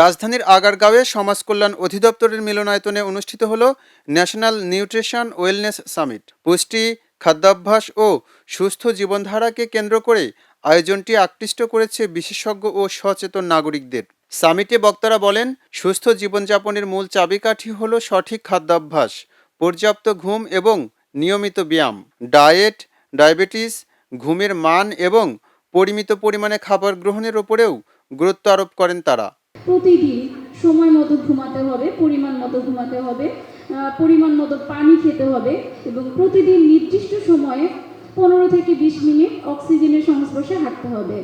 রাজধানীর আগারগাঁওয়ে সমাজ কল্যাণ অধিদপ্তরের মিলনায়তনে অনুষ্ঠিত হল ন্যাশনাল নিউট্রিশন ওয়েলনেস সামিট। পুষ্টি, খাদ্যাভ্যাস ও সুস্থ জীবনধারাকে কেন্দ্র করে আয়োজনটি আকৃষ্ট করেছে বিশেষজ্ঞ ও সচেতন নাগরিকদের। সামিটে বক্তারা বলেন, সুস্থ জীবনযাপনের মূল চাবিকাঠি হল সঠিক খাদ্যাভ্যাস, পর্যাপ্ত ঘুম এবং নিয়মিত ব্যায়াম, ডায়েট, ডায়াবেটিস, ঘুমের মান এবং পরিমিত পরিমাণে খাবার গ্রহণের ওপরেও গুরুত্ব আরোপ করেন তারা। প্রতিদিন সময় মতো ঘুমাতে হবে পরিমাণ মতো ঘুমাতে হবে পরিমাণ মতো পানি খেতে হবে এবং প্রতিদিন নির্দিষ্ট সময়ে পনেরো থেকে বিশ মিনিট অক্সিজেনের সংস্পর্শে হাঁটতে হবে।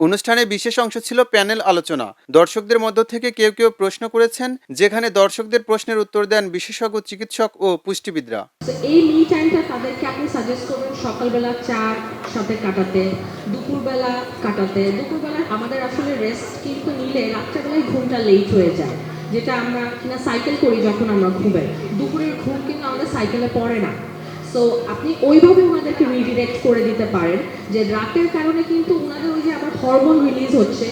অনুষ্ঠানে বিশেষ অংশ ছিল প্যানেল আলোচনা। দর্শকদের মধ্য থেকে কেউ কেউ প্রশ্ন করেছেন যেখানে দর্শকদের প্রশ্নের উত্তর দেন বিশেষজ্ঞ চিকিৎসক ও পুষ্টিবিদরা। এই মি টাইমটা তাদেরকে আপনি সাজেস্ট করবেন সকালবেলা চার সাথে কাটাতে, দুপুরবেলা কাটাতে। দুপুরবেলা আমাদের আসলে রেস্ট কিন্তু নিলে রাত্রেবেলায় ঘুমটা লেট হয়ে যায়, যেটা আমরা কিনা সাইকেল করি যখন আমরা ঘুমাই দুপুরের ঘুম কিন্তু আমাদের সাইকেলে পড়ে না। সো আপনি ওইভাবে ওনাদেরকে রিডিরেক্ট করে দিতে পারেন, যে রাতের কারণে কিন্তু ওনাদের ওই যে আবার হরমোন রিলিজ হচ্ছে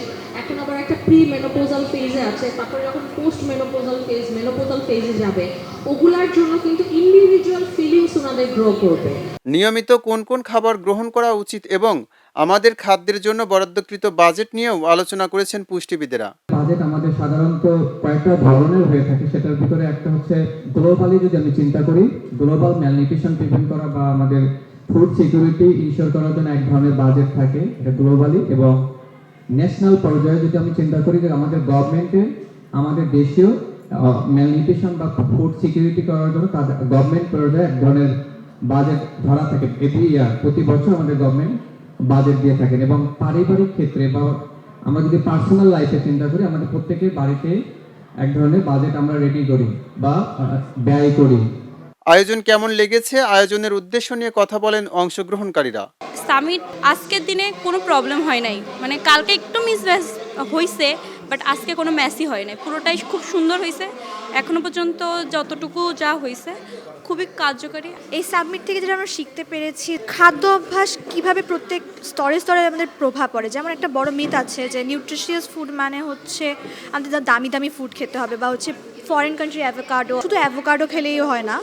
এখন আবার একটা প্রি মেনোপোজাল ফেজে আছে তারপরে যখন পোস্ট মেনোপোজাল ফেজ মেনোপোজাল ফেজে যাবে ওগুলার জন্য কিন্তু ইন্ডিভিজুয়াল ফিলিংস ওনাদের গ্রো করবে। নিয়মিত কোন কোন খাবার গ্রহণ করা উচিত এবং আমাদের খাদ্যের জন্য বরাদ্দকৃত বাজেট নিয়েও আলোচনা করেছেন পুষ্টিবিদেরা। বাজেট আমাদের সাধারণত কয়েকটা ধরনের হয়ে থাকে সেটার ভিতরে একটা হচ্ছে গ্লোবালি যদি আমি চিন্তা করি গ্লোবাল ম্যালনিউট্রিশন প্রিভেন্ট করা বা আমাদের ফুড সিকিউরিটি ইনশিওর করার জন্য এক ধরনের বাজেট থাকে এটা গ্লোবালি এবং ন্যাশনাল পর্যায়ে যদি আমি চিন্তা করি যে আমাদের গভর্নমেন্টে আমাদের দেশীয় ম্যালনিউট্রিশন বা ফুড সিকিউরিটি করার জন্য তাদের গভর্নমেন্ট পর্যায়ে এক ধরনের বাজেট ধরা থাকে। ইয়ার প্রতি বছর আমাদের গভর্নমেন্ট বাজেট দিয়ে থাকেন এবং পারিবারিক ক্ষেত্রে বা আমরা যদি পার্সোনাল লাইফে চিন্তা করি, আমাদের প্রত্যেকের বাড়িতে এক ধরনের বাজেট আমরা রেডি করি বা ব্যয় করি। আয়োজন কেমন লেগেছে? আয়োজনের উদ্দেশ্য নিয়ে কথা বলেন অংশগ্রহণকারীরা। সামিট আজকের দিনে কোনো প্রবলেম হয় নাই। মানে কালকে একটু মিস হয়েছে বাট আজকে কোনো ম্যাসই হয় নাই। পুরোটাই খুব সুন্দর হয়েছে এখনও পর্যন্ত যতটুকু যা হয়েছে খুবই কার্যকরী। এই সাবমিট থেকে যেটা আমরা শিখতে পেরেছি, খাদ্য অভ্যাস কীভাবে প্রত্যেক স্তরে স্তরে আমাদের প্রভাব পড়ে। যেমন একটা বড় মিথ আছে যে নিউট্রিশিয়াস ফুড মানে হচ্ছে আমাদের দামি দামি ফুড খেতে হবে, বা হচ্ছে ফরেন কান্ট্রি অ্যাভোকাডো শুধু অ্যাভোকাডো খেলেই হয় না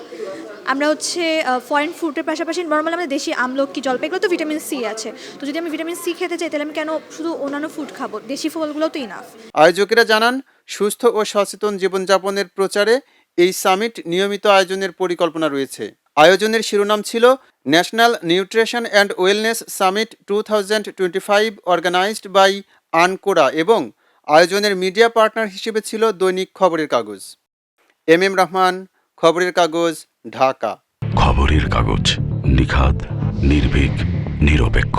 আমরা হচ্ছে ফরেন ফুডের পাশাপাশি নর্মাল আমাদের দেশি আমলকি জলপাই এগুলো তো ভিটামিন সি আছে। তো যদি আমি ভিটামিন সি খেতে চাই, তাহলে আমি কেন শুধু অন্যান্য ফুড খাব? দেশি ফলগুলো তো ইনাফ আয়োজকেরা জানান, সুস্থ ও সচেতন জীবনযাপনের প্রচারে এই সামিট নিয়মিত আয়োজনের পরিকল্পনা রয়েছে। আয়োজনের শিরোনাম ছিল national nutrition and wellness summit two thousand twenty five organised by Ankora এবং আয়োজনের মিডিয়া পার্টনার হিসেবে ছিল দৈনিক খবরের কাগজ। এম এম রহমান খবরের কাগজ ঢাকা। খবরের কাগজ নিখাত নির্ভীক নিরপেক্ষ।